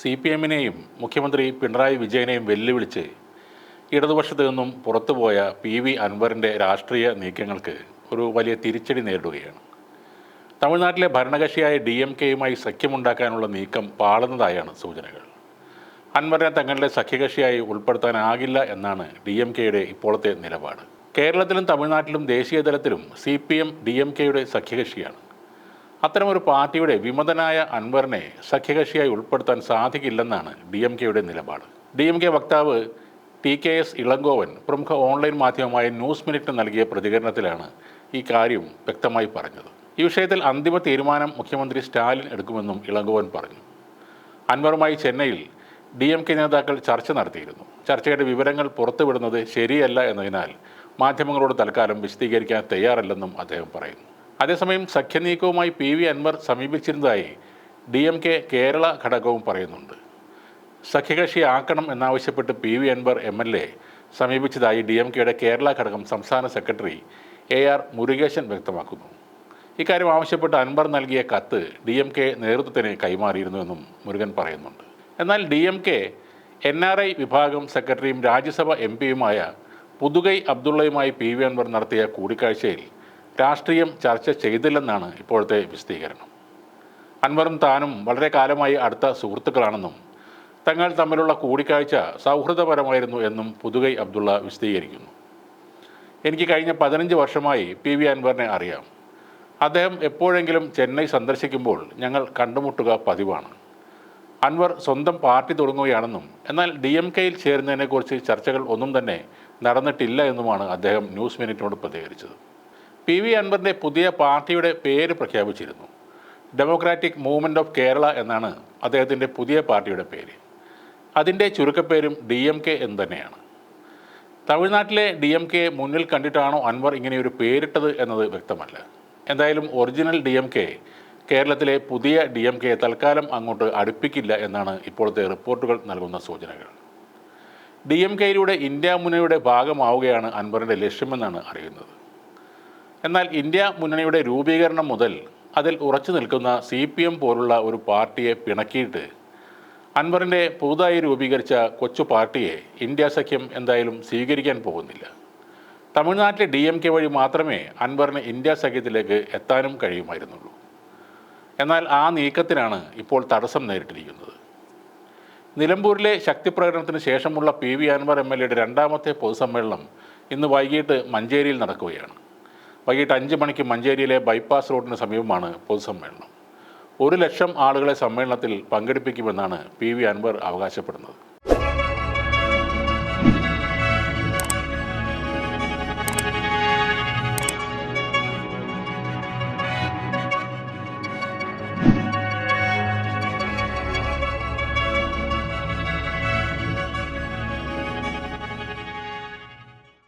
C P എമ്മിനെയും മുഖ്യമന്ത്രി പിണറായി വിജയനെയും വെല്ലുവിളിച്ച് ഇടതുപക്ഷത്തു നിന്നും പുറത്തുപോയ പി വി അൻവറിന്റെ രാഷ്ട്രീയ നീക്കങ്ങൾക്ക് ഒരു വലിയ തിരിച്ചടി നേരിടുകയാണ്. തമിഴ്നാട്ടിലെ ഭരണകക്ഷിയായ ഡി എം കെയുമായി സഖ്യമുണ്ടാക്കാനുള്ള നീക്കം പാളുന്നതായാണ് സൂചനകൾ. അൻവറിനെ തങ്ങളുടെ സഖ്യകക്ഷിയായി ഉൾപ്പെടുത്താനാകില്ല എന്നാണ് ഡി എം കെയുടെ ഇപ്പോഴത്തെ നിലപാട്. കേരളത്തിലും തമിഴ്നാട്ടിലും ദേശീയതലത്തിലും C P M D M കെയുടെ സഖ്യകക്ഷിയാണ്. അത്തരമൊരു പാർട്ടിയുടെ വിമതനായ അൻവറിനെ സഖ്യകക്ഷിയായി ഉൾപ്പെടുത്താൻ സാധിക്കില്ലെന്നാണ് ഡി എം കെയുടെ നിലപാട്. ഡി എം കെ വക്താവ് ടി കെ എസ് ഇളങ്കോവൻ പ്രമുഖ ഓൺലൈൻ മാധ്യമമായ ന്യൂസ് മിനിറ്റ് നൽകിയ പ്രതികരണത്തിലാണ് ഈ കാര്യം വ്യക്തമായി പറഞ്ഞത്. ഈ വിഷയത്തിൽ അന്തിമ തീരുമാനം മുഖ്യമന്ത്രി സ്റ്റാലിൻ എടുക്കുമെന്നും ഇളങ്കോവൻ പറഞ്ഞു. അൻവറുമായി ചെന്നൈയിൽ ഡി എം കെ നേതാക്കൾ ചർച്ച നടത്തിയിരുന്നു. ചർച്ചയുടെ വിവരങ്ങൾ പുറത്തുവിടുന്നത് ശരിയല്ല എന്നതിനാൽ മാധ്യമങ്ങളോട് തൽക്കാലം വിശദീകരിക്കാൻ തയ്യാറല്ലെന്നും അദ്ദേഹം പറയുന്നു. അതേസമയം സഖ്യനീക്കവുമായി പി വി അൻവർ സമീപിച്ചിരുന്നതായി ഡി എം കെ കേരള ഘടകവും പറയുന്നുണ്ട്. സഖ്യകക്ഷി ആക്കണം എന്നാവശ്യപ്പെട്ട് P V Anvar M L A സമീപിച്ചതായി D M കെയുടെ കേരള ഘടകം സംസ്ഥാന സെക്രട്ടറി എ ആർ മുരുകേശൻ വ്യക്തമാക്കുന്നു. ഇക്കാര്യം ആവശ്യപ്പെട്ട് അൻവർ നൽകിയ കത്ത് ഡി എം കെ നേതൃത്വത്തിന് കൈമാറിയിരുന്നുവെന്നും മുരുകൻ പറയുന്നുണ്ട്. എന്നാൽ D M K N R I വിഭാഗം സെക്രട്ടറിയും രാജ്യസഭ എം പിയുമായ പുതുകൈ അബ്ദുള്ളയുമായി പി വി അൻവർ നടത്തിയ കൂടിക്കാഴ്ചയിൽ രാഷ്ട്രീയം ചർച്ച ചെയ്തില്ലെന്നാണ് ഇപ്പോഴത്തെ വിശദീകരണം. അൻവറും താനും വളരെ കാലമായി അടുത്ത സുഹൃത്തുക്കളാണെന്നും തങ്ങൾ തമ്മിലുള്ള കൂടിക്കാഴ്ച സൗഹൃദപരമായിരുന്നു എന്നും പുതുകൈ അബ്ദുള്ള വിശദീകരിക്കുന്നു. എനിക്ക് കഴിഞ്ഞ പതിനഞ്ച് വർഷമായി പി വി അൻവറിനെ അറിയാം. അദ്ദേഹം എപ്പോഴെങ്കിലും ചെന്നൈ സന്ദർശിക്കുമ്പോൾ ഞങ്ങൾ കണ്ടുമുട്ടുക പതിവാണ്. അൻവർ സ്വന്തം പാർട്ടി തുടങ്ങുകയാണെന്നും എന്നാൽ ഡി എം കെയിൽ ചേരുന്നതിനെക്കുറിച്ച് ചർച്ചകൾ ഒന്നും തന്നെ നടന്നിട്ടില്ല എന്നുമാണ് അദ്ദേഹം ന്യൂസ് മിനിറ്റിനോട് പ്രതികരിച്ചത്. പി വി അൻവറിന്റെ പുതിയ പാർട്ടിയുടെ പേര് പ്രഖ്യാപിച്ചിരുന്നു. ഡെമോക്രാറ്റിക് മൂവ്മെന്റ് ഓഫ് കേരള എന്നാണ് അദ്ദേഹത്തിന്റെ പുതിയ പാർട്ടിയുടെ പേര്. അതിന്റെ ചുരുക്കപ്പേരും ഡി എം കെ എന്ന് തന്നെയാണ്. തമിഴ്നാട്ടിലെ ഡി എം കെ മുന്നിൽ കണ്ടിട്ടാണോ അൻവർ ഇങ്ങനെയൊരു പേരിട്ടത് എന്നത് വ്യക്തമല്ല. എന്തായാലും ഒറിജിനൽ ഡി എം കെ കേരളത്തിലെ പുതിയ ഡി എം കെ തൽക്കാലം അങ്ങോട്ട് അടുപ്പിക്കില്ല എന്നാണ് ഇപ്പോഴത്തെ റിപ്പോർട്ടുകൾ നൽകുന്ന സൂചനകൾ. ഡി എം കെയിലൂടെ ഇന്ത്യ മുന്നണിയുടെ ഭാഗമാവുകയാണ് അൻവറിന്റെ ലക്ഷ്യമെന്നാണ് അറിയുന്നത്. എന്നാൽ ഇന്ത്യ മുന്നണിയുടെ രൂപീകരണം മുതൽ അതിൽ ഉറച്ചു നിൽക്കുന്ന സി പി എം പോലുള്ള ഒരു പാർട്ടിയെ പിണക്കിയിട്ട് അൻവറിന്റെ പുതുതായി രൂപീകരിച്ച കൊച്ചു പാർട്ടിയെ ഇന്ത്യ സഖ്യം എന്തായാലും സ്വീകരിക്കാൻ പോകുന്നില്ല. തമിഴ്നാട്ടിലെ ഡി എം കെ വഴി മാത്രമേ അൻവറിന് ഇന്ത്യ സഖ്യത്തിലേക്ക് എത്താനും കഴിയുമായിരുന്നുള്ളൂ. എന്നാൽ ആ നീക്കത്തിനാണ് ഇപ്പോൾ തടസ്സം നേരിട്ടിരിക്കുന്നത്. നിലമ്പൂരിലെ ശക്തി പ്രകടനത്തിന് ശേഷമുള്ള P V Anvar M L എയുടെ രണ്ടാമത്തെ പൊതുസമ്മേളനം ഇന്ന് വൈകിട്ട് മഞ്ചേരിയിൽ നടക്കുകയാണ്. വൈകിട്ട് അഞ്ച് മണിക്ക് മഞ്ചേരിയിലെ ബൈപ്പാസ് റോഡിന് സമീപമാണ് പൊതുസമ്മേളനം. ഒരു ലക്ഷം ആളുകളെ സമ്മേളനത്തിൽ പങ്കെടുപ്പിക്കുമെന്നാണ് പി വി അൻവർ അവകാശപ്പെടുന്നത്.